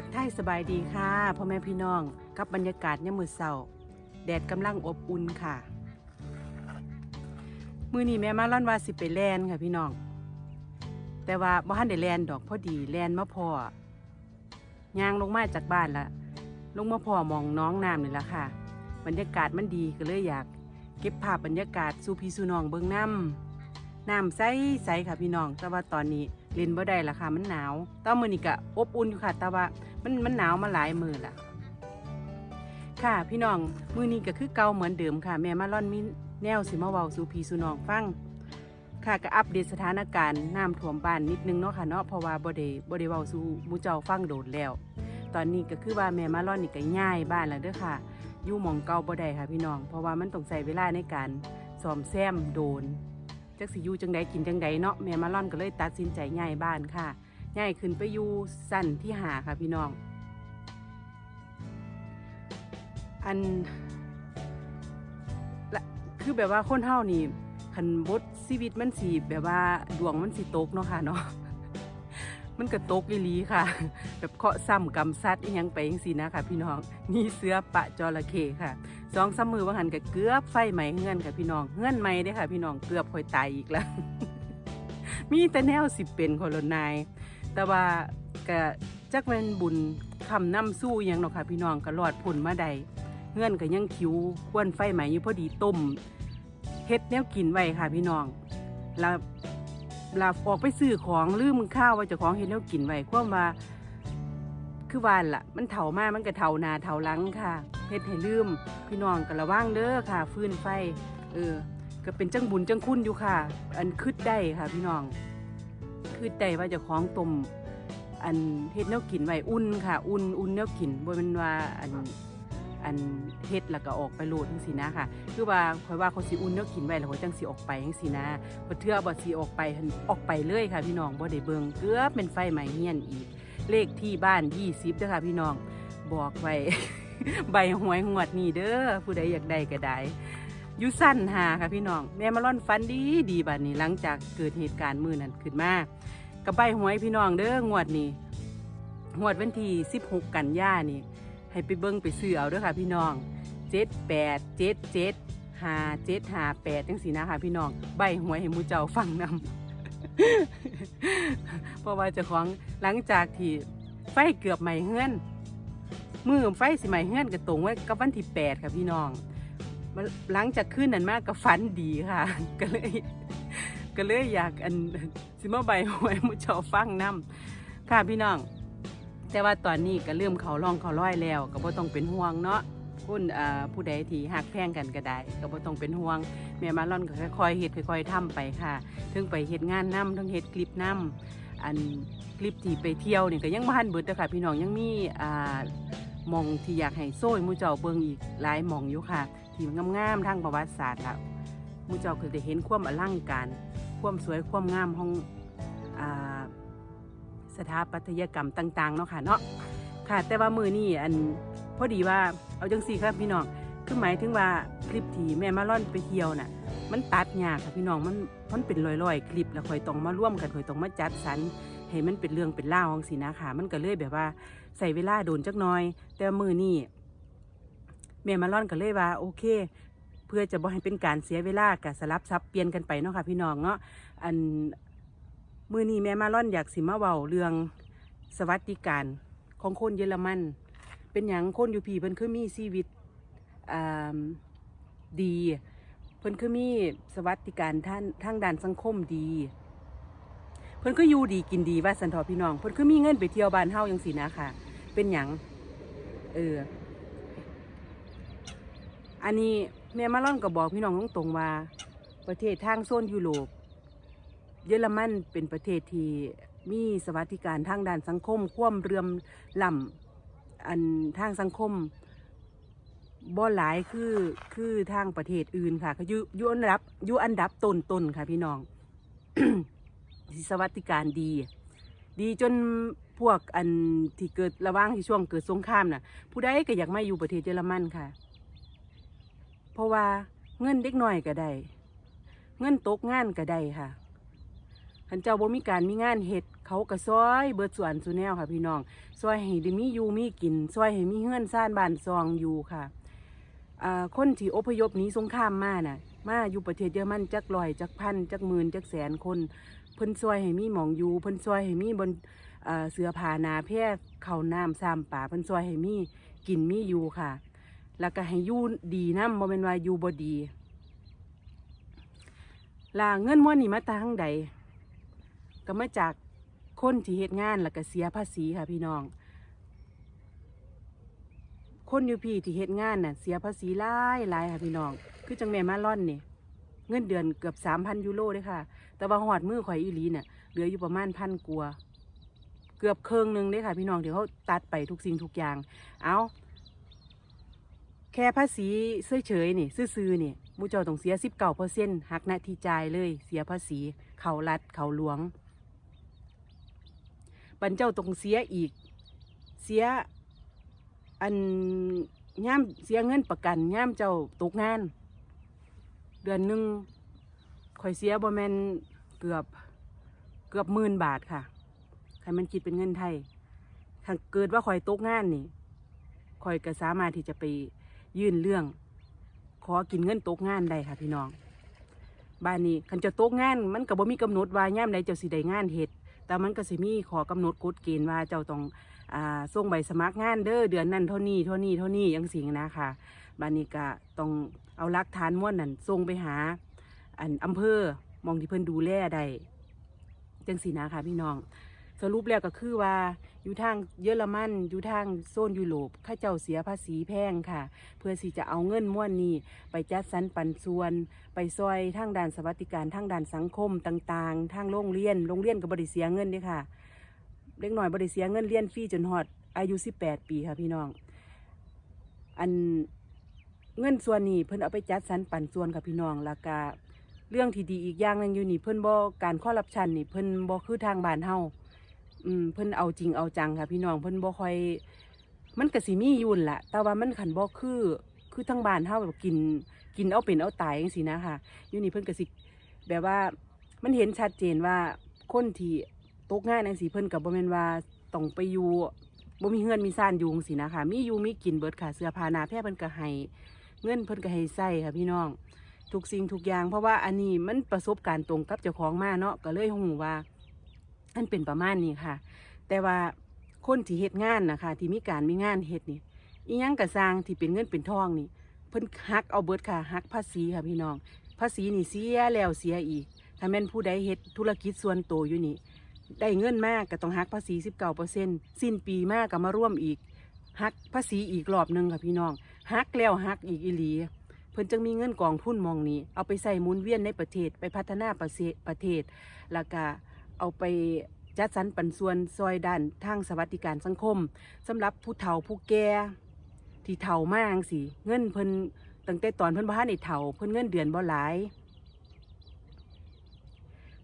ทักทายสบายดีค่ะพ่อแม่พี่น้องกับบรรยากาศยามมือเศร้าแดดกำลังอบอุ่นค่ะ มือนี้แม่มาล่อนว่าสิไปแลนค่ะพี่น้อง แต่ว่าบ่ทันได้แลนดอกพอดีแลนมาพอยางลงมาจากบ้านละลงมาพอมองน้องน้ำนี่ละค่ะ บรรยากาศมันดีก็เลยอยาก เก็บภาพบรรยากาศสู่พี่สู่น้องเบิ่งน้ำ น้ำใสใสๆค่ะพี่น้อง แต่ว่าตอนนี้เล่นบ่ได้ละค่ะมันหนาวแตอนมื้อนี้ก็อบอุ่นอยู่ค่ะ แต่ว่ามันมันหนาวมาหลายมื้อละค่ะพี่น้องมื้อนี้ก็คือเก่าเหมือนเดิมค่ะ แม่มาล่อนมีแนวสิมาเว้าสู่พี่สู่น้องฟังค่ะก็อัปเดตสถานการณ์น้ำท่วมบ้านนิดนึงเนาะค่ะเนาะเพราะว่าบ่ได้บ่ได้เว้าสู่หมู่เจ้าฟังโดดแล้ว ตอนนี้ก็คือว่าแม่มาล่อนนี่ก็ย้ายบ้านแล้วเด้อค่ะอยู่หมองเก่าบ่ได้ค่ะพี่น้อง เพราะว่ามันต้องใช้เวลาในการซ่อมแซมโดน จักสิอยู่จังใดกินจังใดเนาะแม่มาล่อนก็เลยตัดสินใจย้ายบ้านค่ะย้ายขึ้นไปอยู่สั้นที่หาค่ะพี่น้อง อันละคือแบบว่าคนเฮานี่คันบทชีวิตมันสีแบบว่าดวงมันสิตกเนาะค่ะเนาะมันก็ตกอีลีค่ะ แบบเคาะซ้ำกำซัดอีหยังไปจังซี่นะค่ะ พี่น้องนี่เสื้อปะจระเข้ค่ะ สองสามมือว่าหันก็เกือบไฟไหม้เฮือนค่ะพี่น้องเฮือนไหม้ด้ค่ะพี่น้องเกือบค่อยตายอีกแล้ว มีแต่แนวสิบเป็นคนละนาย แต่ว่าก็จักแม่นบุญคำนำสู้ยังเนาะค่ะพี่น้องก็รอดพ้นมาได้เฮือนก็ยังคิวควนไฟไหม้อยู่พอดีต้มเฮ็ดแนวกินไว้ค่ะพี่น้องแล้วลาออกไปซื้อของลืมข้าวว่าจะของเห็นแล้วกินไว้ความว่า คือวานล่ะ มันเถามากมันก็เถานาเถาลังค่ะ เฮ็ดให้ลืม พี่น้องก็ระวังเด้อค่ะ ฟื้นไฟ เออ ก็เป็นจังบุญจังคุณอยู่ค่ะ อันคืดได้ค่ะพี่น้องคืดได้ว่าจะของตมอันเฮ็ดแนวกินไว้อุ่นค่ะ อุ่นอุ่นแนวกินบ่แม่นว่าอันอันเฮ็ดแล้วก็ออกไปโหลดจังซี่นะค่ะ คือว่าคอยว่าเขาสิอุ่นแนวกินไว้แล้วเขาจังสิออกไปจังซี่นะบ่เทื่อบ่สิออกไปหันออกไปเลยค่ะ พี่น้องบ่ได้เบิ่งเกือบเป็นไฟไหม้เฮียนอีก เลขที่บ้าน 20เด้อค่ะ พี่น้องบอกไว้ ใบหวยงวดนี้เด้อผู้ใดอยากได้ก็ได้ยู่สั้นหาค่ะพี่น้องแม่มาล่อนฟันดีดีบัดนี้หลังจากเกิดเหตุการณ์มือนั้นขึ้นมากับใบหวยพี่น้องเด้องวดนี้งวดวันที่16 กันยานี่ ให้ไปเบิ่งไปซื้อเอาเด้อค่ะพี่น้อง78 77 5 7 5 8จังซี่นะค่ะพี่น้องใบหวยให้มูเจ้าฟังนำเพราะว่าเจ้าของหลังจากที่ไฟเกือบไหม้เฮือน มือไฟสิไหม้เฮือนก็ตรงไว้กับวันที่แปดค่ะพี่น้องมาหลังจากคืนนั้นมากก็ฝันดีค่ะ ก็เลย ก็เลยอยากอันสิมาใบหวยมูเจ้าฟังน้ำค่ะพี่น้อง แต่ว่าตอนนี้ก็เริ่มเขาล่องเขาร้อยแล้ว ก็บ่ต้องเป็นห่วงเนาะคุณผู้ใดที่หักแพงกันก็ได้ก็บ่ต้องเป็นห่วงแม่มาล่อนก็ค่อยๆเฮ็ดค่อยๆทำไปค่ะถึงไปเฮ็ดงานนํทั้งเฮ็ดคลิปนํอันคลิปที่ไปเที่ยวเนี่ยก็ยังบ่ทันเบิดเด้อค่ะพี่น้องยังมีอ่า มองที่อยากให้โซ่มูเจ้าเบิ่งอีกหลายมองอยู่ค่ะ ที่งามๆทางประวัติศาสตร์และหมู่เจ้าก็จะเห็นความอลังการความสวยความงามของอสถาปัตยกรรมต่างๆเนาะค่ะเนาะค่ะ แต่ว่ามือนี่อันพอดีว่าเอาจังสี่ครับพี่น้องคือหมายถึงว่าคลิปที่แม่มาล่อนไปเที่ยวน่ะ มันตัดยากค่ะพี่น้องมันมันเป็นลอยๆ คลิปแล้วคอยต้องมาร่วมกันคอยต้องมาจัดสรร ให้มันเป็นเรื่องเป็นเล่าของสินะค่ะ มันก็เลยแบบว่าใส่เวลาโดนจักน้อย แต่มือนี่แม่มาล่อนก็เลยว่า โอเค เพื่อจะบ่ให้เป็นการเสียเวลากับสลับซับเปลี่ยนกันไปเนาะค่ะพี่น้องเนาะอันมือนี้แม่มาล่อนอยากสิมาเว้าเรื่องสวัสดิการของคนเยอรมัน เป็นอย่างคนอยู่พีเพิ่นคือมีชีวิตดี เพิ่นคือมีสวัสดิการท่านทางด้านสังคมดี พิ่นก็อยู่ดีกินดีว่าสันทอพี่น้อง เพิ่นคือมีเงินไปเที่ยวบ้านเฮาจังสีนะค่ะ เป็นอย่างเออ อันนี้แม่มาล่อนก็บอกพี่น้องตรงๆว่า ประเทศทางโซนยุโรปเยอรมันเป็นประเทศที่มีสวัสดิการทางด้านสังคม คว่ำเรือมล่ำอันทางสังคมบ่หลายคือคือทางประเทศอื่นค่ะก็อยู่อยู่อันดับอยู่อันดับต้นต้นๆค่ะพี่น้อง สวัสดิการดี ดีจนพวกอันที่เกิดระว่างที่ช่วงเกิดสงครามน่ะ ผู้ใดก็อยากมาอยู่ประเทศเยอรมันค่ะ เพราะว่าเงินเด็กน้อยก็ได้ เงินตกงานก็ได้ค่ะขันเจ้าบ่มีการมีงานเฮ็ดเขาก็ซอยเบิดส่วนสุแนวค่ะพี่น้องซอยให้ได้มีอยู่มีกินซอยให้มีเฮือนซ่านบ้านซองอยู่ค่ะคนที่อพยพนี้สงครามมาน่ะ มาอยู่ประเทศเยอรมันจักร้อยจักพันจักหมื่นจักแสนคนเพิ่นซอยให้มีหมองอยู่เพิ่นซอยให้มีบนเสือผานาแพร่เข้าน้ำซ้ำป่าเพิ่นซอยให้มีกินมีอยู่ค่ะ แล้วก็ให้อยู่ดีนำบ่แม่นว่าอยู่บ่ดีลาเงินม้วนนี่มาทางใดก็มาจากคนที่เฮ็ดงานแล้วก็เสียภาษีค่ะพี่น้อง คนอยู่พี่ที่เฮ็ดงานน่ะเสียภาษีหลายหลายค่ะพี่น้อง คือจังแม่มาล่อนนี่เงินเดือนเกือบสามพันยูโรเลยค่ะ แต่ว่าหอดมือข่อยอีลีเนี่ยเหลืออยู่ประมาณพันกัว เกือบเครื่องหนึงเลยค่ะ พี่น้องที่เขาตัดไปทุกสิ่งทุกอย่าง เอาแค่ภาษีเสื้อเฉยนี่ซื่อๆนี่หมูเจ้าต้องเสียสิบเก้าเปอร์เซ็นต์หักหน้าที่จ่ายเลย เสียภาษี เขารัดเขาหลวงบันเจ้าต้องเสียอีก เสีย อันย่ามเสียเงินประกันย่ามเจ้าตกงาน เดือนหนึ่งข่อยเสียบ่แมนเกือบเกือบหมื่นบาทค่ะใครมันคิดเป็นเงินไทยถ้าเกิดว่าข่อยตกงานนี่ข่อยก็สามารถที่จะไปยื่นเรื่อง ขอกินเงินตกงานได้ค่ะ พี่น้องบ้านนี้คันเจะตกงาน มันก็บ่มีกำหนดว่าย่ามใดเจ้าสิได้งานเฮ็ดแต่มันก็สิมีขอกำหนดกฎเกณฑ์ว่าเจ้าต้อง อ่าส่งใบสมัครงานเด้อเดือนนั้นเท่านี้เท่านี้เท่านี้ยังสิงนะค่ะบานนี้ก็ต้องเอาลักฐานม้วนนั่นส่งไปหา อันอำเภอมองที่เพิ่นดูแลได้จังสีนะค่ะพี่น้อง สรุปแล้วก็คือว่าอยู่ทางเยอรมันอยู่ทางโซนยุโรปข้าเจ้าเสียภาษีแพงค่ะ เพื่อที่จะเอาเงินม้วนนี้ ไปจัดสรรปันส่วน ไปซอยทางด้านสวัสดิการทางด้านสังคมต่าง ๆ ทางโรงเรียนโรงเรียนก็บบริเสียเงินเด้ค่ะ เด็กหน่อยบริเสียเงินเรียนฟรีจนฮอดอายุ18ปีค่ะพี่น้อง อันเงินส่วนนี้เพิ่นเอาไปจัดสรรปันส่วนค่ะพี่น้องแล้วก็เรื่องที่ดีอีกอย่างนึงอยู่นี่เพิ่นบ่การคอร์รัปชันนี่เพิ่นบ่คือทางบ้านเฮาอืมเพิ่นเอาจริงเอาจังค่ะ พี่น้องเพิ่นบ่ค่อย มันก็สิมียู่นละแต่ว่ามันขันบ่คือคือทางบ้านเฮาแบบกินกินเอาเป็นเอาตายจังซี่นะค่ะอยู่นี่เพิ่นก็สิแบบว่ามันเห็นชัดเจนว่าคนที่ ตกงานจังซี่เพิ่นก็บ่แม่นว่าต้องไปอยู่บ่มีเฮือนมีซ่านอยู่จังซี่นะคะมีอยู่มีกินเบิดค่ะเสื้อผ้าหนาแพร่เพิ่นก็ให้เงินเพิ่นก็ให้ใช้ค่ะพี่น้อง ทุกสิ่งทุกอย่าง เพราะว่าอันนี้มันประสบการณ์ตรงกับเจ้าของมาเนาะก็เลยหูว่าอันเป็นประมาณนี้ค่ะ แต่ว่าคนที่เฮ็ดงานนะคะที่มีการมีงานเฮ็ดนี่อีหยังกระสร้างที่เป็นเงินเป็นทองนี่เพิ่นหักเอาเบิดค่ะหักภาษีค่ะพี่น้อง ภาษีนี่เสียแล้วเสียอีกถ้าแม่นผู้ใดเฮ็ดธุรกิจส่วนตัวอยู่นี่ ได้เงินมากก็ต้องหักภาษี19เปอร์เซ็นสิ้นปีมากก็มาร่วมอีกหักภาษีอีกรอบหนึ่งค่ะพี่น้องหักแล้วหักอีกอีหลีเพิ่นจึงมีเงินกองทุนมองนี้ เอาไปใส่หมุนเวียนในประเทศไปพัฒนาประเทศประเทศ แล้วก็เอาไปจัดสรรปันส่วนซอยด้านทางสวัสดิการสังคมสำหรับผู้เฒ่าผู้แก่ที่เฒ่ามากสิเงินเพิ่นตั้งแต่ตอนเพิ่นบ่ทันได้เฒ่าเพิ่นเงินเดือนบ่หลาย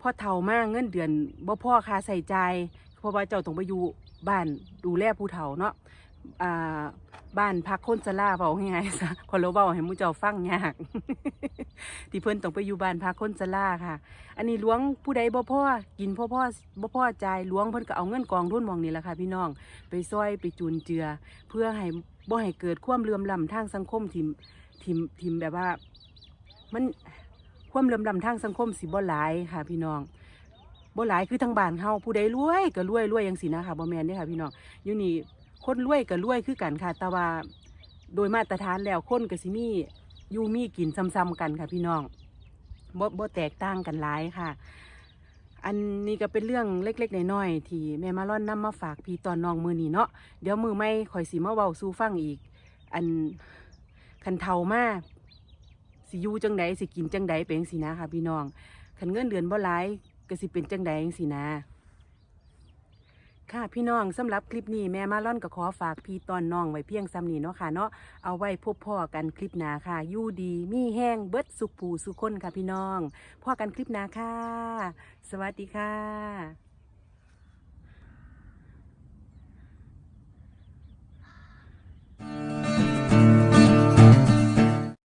พอเฒ่ามากเงินเดือนบ่พ่อค่าใส่ใจเพราะว่าเจ้าต้องไปอยู่บ้านดูแลผู้เฒ่าเนาะอ่าบ้านพักคนชราเว้าง่ายๆซะคนเราเว้าให้มูเจ้าฟังยาก ที่เพิ่นต้องไปอยู่บ้านพักคนชราค่ะ อันนี้หลวงผู้ใดบ่พ่อกินพ่อพ่อบ่พ่อใจายหลวงเพิ่นก็เอาเงินกองทุนมองนี้แหละค่ะพี่น้อง ไปซอยไปจูนเจือ เพื่อให้บ่ให้เกิดความเลื่อมล้ำทางสังคมทิมทิมทิมแบบว่า มัน ความเหลื่อมล้ำทางสังคมสิบ่หลายค่ะ พี่น้องบ่หลายคือทางบ้านเฮาผู้ใดรวยก็รวยรวยจังซี่นะคะบ่แม่นเด้ค่ะพี่น้องอยู่นี่คนรวยก็รวยคือกันค่ะ แต่ว่าโดยมาตรฐานแล้วคนก็สิมีอยู่มีกินซ้ำๆกันค่ะพี่น้องบ่บ่แตกต่างกันหลายค่ะ อันนี้ก็เป็นเรื่องเล็กๆน้อยๆที่แม่มาร่อนนำมาฝากพี่ตอนน้องมือนี้เนาะเดี๋ยวมือไม่ข่อยสิมาเว้าสู่ฟังอีก อันคันเทามา สิอยู่จังใดสิกินจังใดเป็นจังสินะค่ะพี่น้องคันเงินเดือนบ่หลายก็สิเป็นจังใดจังสินะค่ะพี่น้องสำหรับคลิปนี้แม่มาล่อนก็ขอฝากพี่ตอนน้องไว้เพียงซ้ำนี้เนาะค่ะเนาะเอาไว้พบพ่อกันคลิปหน้าค่ะยู่ดีมีแห้งเบิดสุขผูสุขคนค่ะพี่น้องพ่อกันคลิปหน้าค่ะ สวัสดีค่ะ